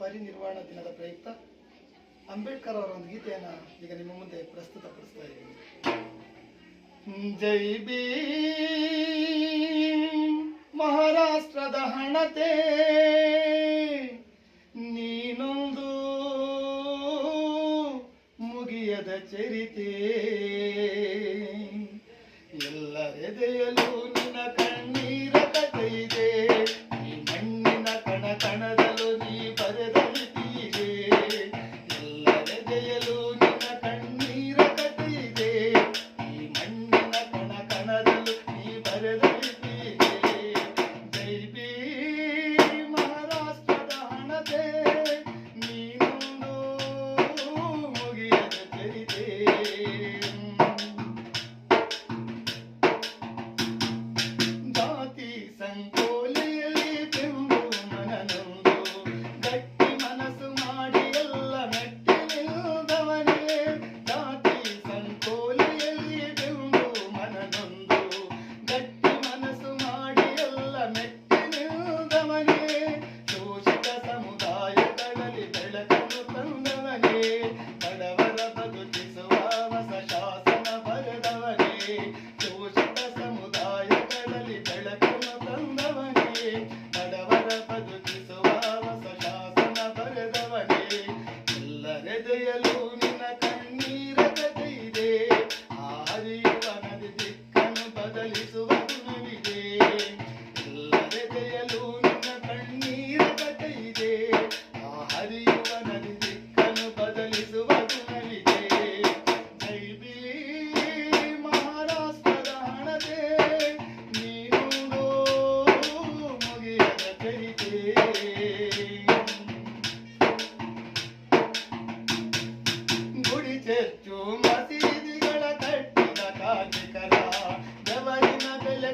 ಪರಿನಿರ್ವಾಣ ದಿನದ ಪ್ರಯುಕ್ತ ಅಂಬೇಡ್ಕರ್ ಅವರ ಒಂದು ಗೀತೆಯನ್ನು ಈಗ ನಿಮ್ಮ ಮುಂದೆ ಪ್ರಸ್ತುತಪಡಿಸ್ತಾ ಇದ್ದೀನಿ. ಜೈ ಬಿ ಮಹಾರಾಷ್ಟ್ರದ ಹಣತೆ, ನೀನೊಂದು ಮುಗಿಯದ ಚರಿತೆ. ಎಲ್ಲರೆದೆಯಲ್ಲೂ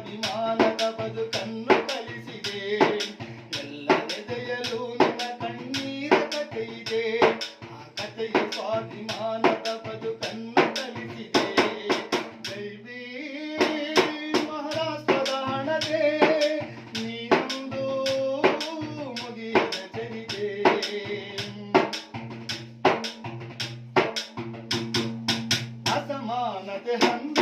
ಸ್ವಾಭಿಮಾನದ ಬದುಕನ್ನು ಕಲಿಸಿದೆ. ಎಲ್ಲ ಎದೆಯಲು ನನ್ನ ಕಣ್ಣೀರ ಕಥೆ ಆ ಕಥೆಯು ಸ್ವಾಭಿಮಾನದ ಬದುಕನ್ನು ಕಲಿಸಿದೆ. ದೈವೀ, ಮಹಾರಾಷ್ಟ್ರದ ಹಣದೆ ನೀನೊಂದು ಮುಗಿಯದ ಚರಿದೆ ಅಸಮಾನತೆ ಹಂದ